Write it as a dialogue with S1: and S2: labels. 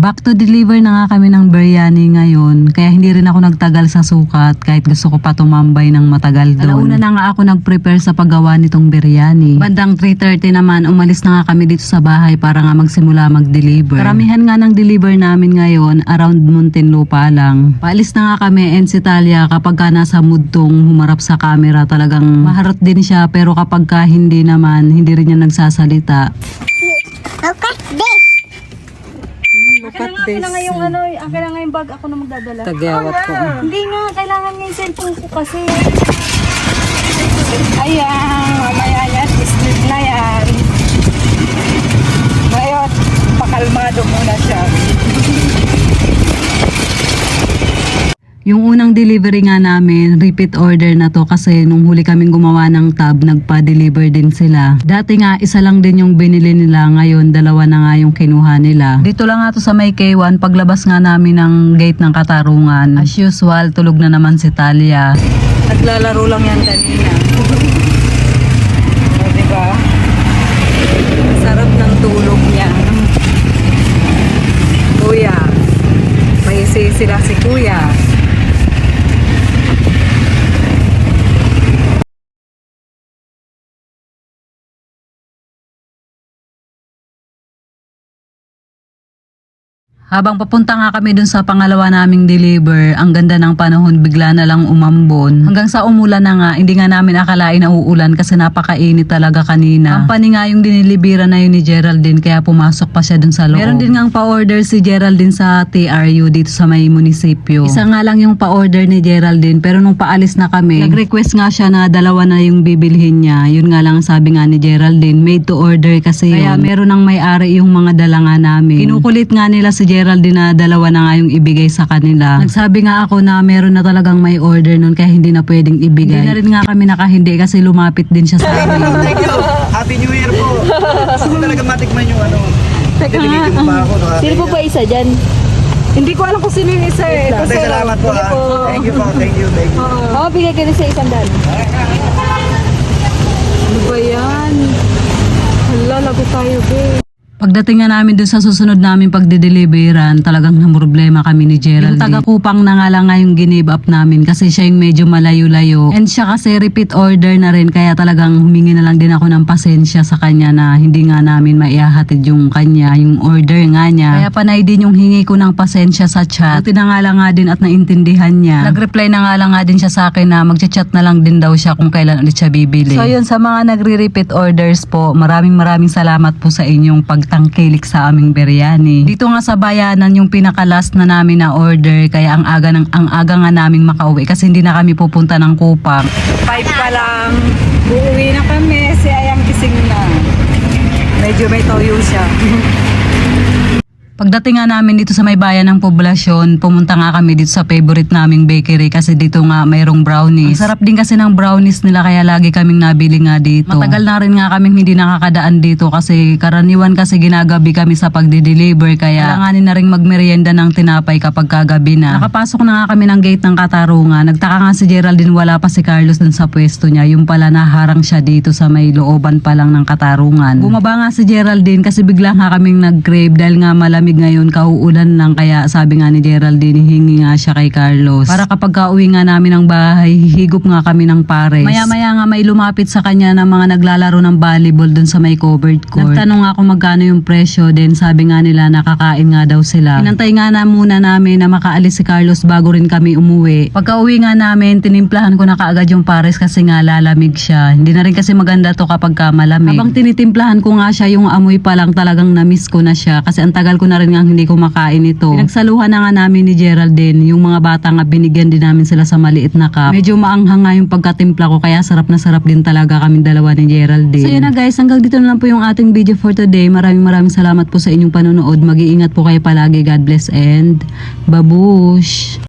S1: Back to deliver na nga kami ng biryani ngayon. Kaya hindi rin ako nagtagal sa sukat kahit gusto ko pa tumambay ng matagal doon. Alauna na nga ako nag-prepare sa paggawa nitong biryani. Bandang 3.30 naman umalis na nga kami dito sa bahay para nga magsimula mag-deliver. Karamihan nga ng deliver namin ngayon around Muntinlupa lang. Paalis na nga kami and si Talia kapag ka nasa mood tong humarap sa camera talagang maharot din siya pero kapag ka hindi naman hindi rin niya nagsasalita.
S2: Okay, this.
S1: Look
S3: Akin na nga yung ano, akin na nga yung bag, ako na magdadala.
S1: Tagyawat ko.
S3: Hindi nga, kailangan nga yung cellphone ko kasi. Ayan, mamaya yan, split na yan. Ngayon, pakalmado muna siya.
S1: Yung unang delivery nga namin, repeat order na to kasi nung huli kaming gumawa ng tab, nagpa-deliver din sila. Dati nga, isa lang din yung binili nila, ngayon dalawa na nga yung kinuha nila. Dito lang nga to sa may K1, paglabas nga namin ng gate ng Katarungan. As usual, tulog na naman si Talia.
S3: Naglalaro lang yan kanina. o, diba? Sarap ng tulog niya. Kuya. May sila si Kuya.
S1: Habang papunta nga kami dun sa pangalawa naming deliver, ang ganda ng panahon bigla na lang umambon. Hanggang sa umulan na nga, hindi nga namin akalain na uulan kasi napakainit talaga kanina. Company nga yung dinilibira na yun ni Geraldine kaya pumasok pa siya dun sa loob. Meron din nga pa-order si Geraldine sa TRU dito sa may munisipyo. Isa nga lang yung pa-order ni Geraldine pero nung paalis na kami, nag-request nga siya na dalawa na yung bibilhin niya. Yun nga lang ang sabi nga ni Geraldine, made to order kasi Kaya meron ng may-ari yung mga dala nga namin. Kinukulit nga nila si Geraldine na dalawa na nga yung ibigay sa kanila. Nagsabi nga ako na meron na talagang may order nun kaya hindi na pwedeng ibigay. Hindi na rin nga kami nakahindi kasi lumapit din siya sa amin.
S4: Thank you. Happy New Year po. Gusto ko talaga matikman yung ano.
S3: Teka nga,
S4: pa ako. No?
S3: Sino po ba isa dyan? Hindi ko alam kung sino yung isa eh.
S4: Ate, salamat po ha. Thank you po. Thank you. Thank you.
S3: Oo, bigay ka rin sa isang daan. Ano ba yan? Hala, lago tayo, be.
S1: Pagdating nga namin dun sa susunod namin pagdideliveran, talagang problema kami ni Gerald. Yung taga-kupang na nga lang nga yung give up namin kasi siya yung medyo malayo-layo. And siya kasi repeat order na rin kaya talagang humingi na lang din ako ng pasensya sa kanya na hindi nga namin maihahatid yung kanya, yung order nga niya. Kaya panay din yung hingi ko ng pasensya sa chat. Buti na nga lang nga din at naintindihan niya. Nag-reply na nga lang nga din siya sa akin na magchat-chat na lang din daw siya kung kailan ulit siya bibili. So yun sa mga nagre-repeat orders po, maraming maraming salamat po sa inyong pagtangkilik sa aming biryani. Dito nga sa bayanan yung pinaka-last na namin na order kaya ang aga ng ang aga nga naming makauwi kasi hindi na kami pupunta ng Kupang.
S3: Five pa lang. Uuwi na kami. Si Ayang gising na. Medyo may toyo siya.
S1: Pagdating nga namin dito sa may bayan ng poblasyon, pumunta nga kami dito sa favorite naming bakery kasi dito nga mayroong brownies. Ang sarap din kasi ng brownies nila kaya lagi kaming nabili nga dito. Matagal na rin nga kaming hindi nakakadaan dito kasi karaniwan kasi ginagabi kami sa pagde-deliver kaya kailanganin na rin magmerienda ng tinapay kapag kagabi na. Nakapasok na nga kami ng gate ng Katarungan. Nagtaka nga si Geraldine wala pa si Carlos dun sa pwesto niya. Yung pala naharang siya dito sa may looban pa lang ng Katarungan. Bumaba nga si Geraldine kasi bigla nga kaming nag-crave dahil nga malamig ngayon kauulan lang kaya sabi nga ni Geraldine hingi nga siya kay Carlos. Para kapag kauwi nga namin ng bahay, hihigop nga kami ng pares. Maya-maya nga may lumapit sa kanya na mga naglalaro ng volleyball dun sa may covered court. Nagtanong nga kung magkano yung presyo then sabi nga nila nakakain nga daw sila. Inantay nga na muna namin na makaalis si Carlos bago rin kami umuwi. Pagka uwi nga namin, tinimplahan ko na kaagad yung pares kasi nga lalamig siya. Hindi na rin kasi maganda to kapag ka malamig. Habang tinitimplahan ko nga siya yung amoy pa lang talagang na-miss ko na siya kasi ang tagal ko na rin nga hindi ko makain ito. Pinagsaluhan na nga namin ni Geraldine, yung mga bata nga binigyan din namin sila sa maliit na cup. Medyo maanghang nga yung pagkatimpla ko kaya sarap na sarap din talaga kami dalawa ni Geraldine. So yun na guys, hanggang dito na lang po yung ating video for today. Maraming maraming salamat po sa inyong panonood. Mag-iingat po kayo palagi. God bless and babush!